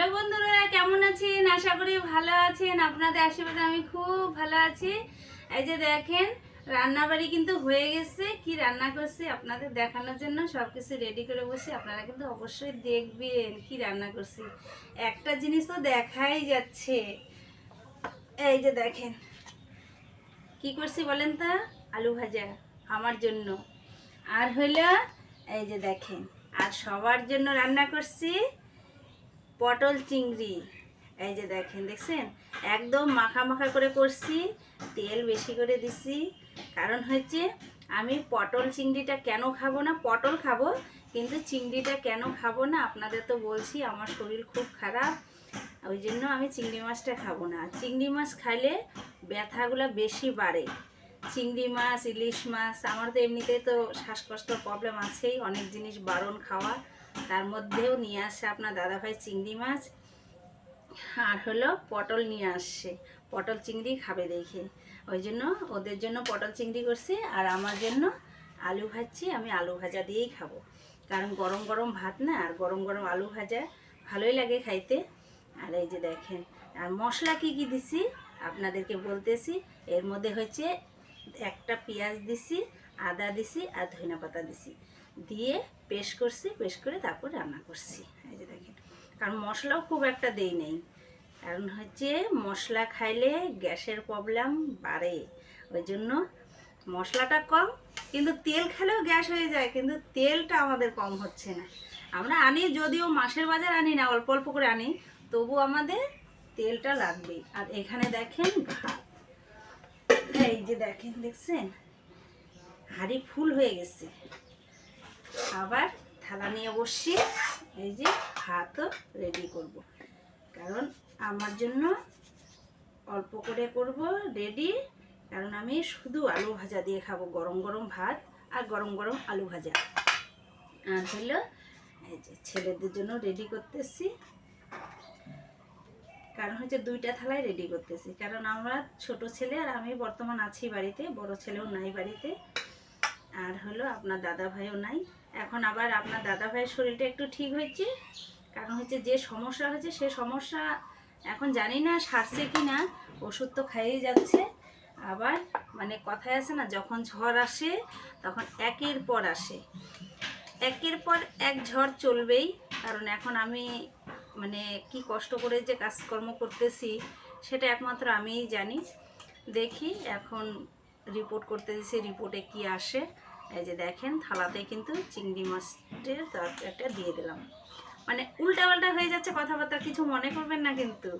Hello বন্ধুরা, কেমন আছেন? আশা করি ভালো আছেন। আপনাদের আশীর্বাদে আমি খুব ভালো আছি। এই যে দেখেন, রান্নাবাড়ি কিন্তু হয়ে গেছে। কি রান্না করছি আপনাদের দেখানোর জন্য সব কিছু রেডি করে বসে আপনারা কিন্তু অবশ্যই দেখবেন কি রান্না করছি। একটা জিনিস তো দেখাই যাচ্ছে। এই যে দেখেন, কি করছি বলেন তো? আলু ভাজা আমার জন্য। আর হইল এই যে দেখেন, আর সবার জন্য রান্না করছি পটল চিংড়ি। এই যে দেখেন, দেখছেন? একদম মাখা মাখা করে করছি, তেল বেশি করে দিছি। কারণ হচ্ছে, আমি পটল চিংড়িটা কেন খাব না? পটল খাব, কিন্তু চিংড়িটা কেন খাব না? আপনাদের তো বলছি, আমার শরীর খুব খারাপ। ওই জন্য আমি চিংড়ি মাছটা খাব না। চিংড়ি মাছ খাইলে ব্যথাগুলো বেশি বাড়ে। চিংড়ি মাছ, ইলিশ মাছ, আমার তো এমনিতে তো শ্বাসকষ্টর প্রবলেম আছেই, অনেক জিনিস বারণ খাওয়া। তার মধ্যেও নিয়ে আসছে আপনার দাদাভাই চিংড়ি মাছ। আর হলো পটল নিয়ে আসছে পটল চিংড়ি খাবে দেখে। ওই জন্য ওদের জন্য পটল চিংড়ি করছি আর আমার জন্য আলু ভাজছি, আমি আলু ভাজা দিয়েই খাব। কারণ গরম গরম ভাত না, আর গরম গরম আলু ভাজা ভালোই লাগে খাইতে। আর এই যে দেখেন, আর মশলা কি কি দিছি আপনাদেরকে বলতেছি। এর মধ্যে হচ্ছে একটা পেঁয়াজ দিছি, আদা দিছি আর ধনে পাতা দিছি। দিয়ে পেস্ট করছি পেস্ট করে তারপর রান্না করছি। এই যে দেখেন, কারণ মশলাও খুব একটা দেই নেই। কারণ হচ্ছে মশলা খাইলে গ্যাসের প্রবলেম বাড়ে। ওই জন্য মশলাটা কম, কিন্তু তেল খেলেও গ্যাস হয়ে যায়, কিন্তু তেলটা আমাদের কম হচ্ছে না। আমরা আনি, যদিও মাসের বাজার আনি না, অল্প অল্প করে আনি, তবু আমাদের তেলটা লাগবে। আর এখানে দেখেন ভাত। হ্যাঁ এই যে দেখেন, দেখছেন? হাড়ি ফুল হয়ে গেছে। আবার থালা নিয়ে বসছি এই যে ভাতও রেডি করব। কারণ আমার জন্য অল্প করে করব রেডি কারণ আমি শুধু আলু ভাজা দিয়ে খাব, গরম গরম ভাত আর গরম গরম আলু ভাজা। আর হলো এই যে ছেলেদের জন্য রেডি করতেছি। কারণ হচ্ছে দুইটা থালায় রেডি করতেছি। কারণ আমরা ছোট ছেলে আর আমি বর্তমান আছি বাড়িতে, বড় ছেলেও নাই বাড়িতে। আর হলো আপনার দাদা ভাইও নাই। এখন আবার আপনার দাদা ভাইয়ের শরীরটা একটু ঠিক হয়েছে। কারণ হচ্ছে যে সমস্যা হয়েছে, সে সমস্যা এখন জানি না সারছে কি না, ওষুধ তো খাইয়ে যাচ্ছে। আবার মানে কথায় আছে না, যখন ঝড় আসে তখন একের পর আসে। একের পর এক ঝড় চলবেই, কারণ এখন আমি মানে কি কষ্ট করে যে কাজকর্ম করতেছি, সেটা একমাত্র আমিই জানি। দেখি এখন রিপোর্ট করতে দিছি রিপোর্টে কি আসে। এই যে দেখেন, থালাতে কিন্তু চিংড়ি মাছটির তরকারিটা দিয়ে দিলাম। মানে উল্টা পাল্টা হয়ে যাচ্ছে কথাবার্তা, কিছু মনে করবেন না কিন্তু।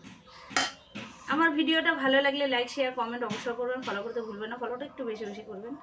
আমার ভিডিওটা ভালো লাগলে লাইক শেয়ার কমেন্ট অবশ্যই করবেন। ফলো করতে ভুলবেন না ফলোটা একটু বেশি বেশি করবেন।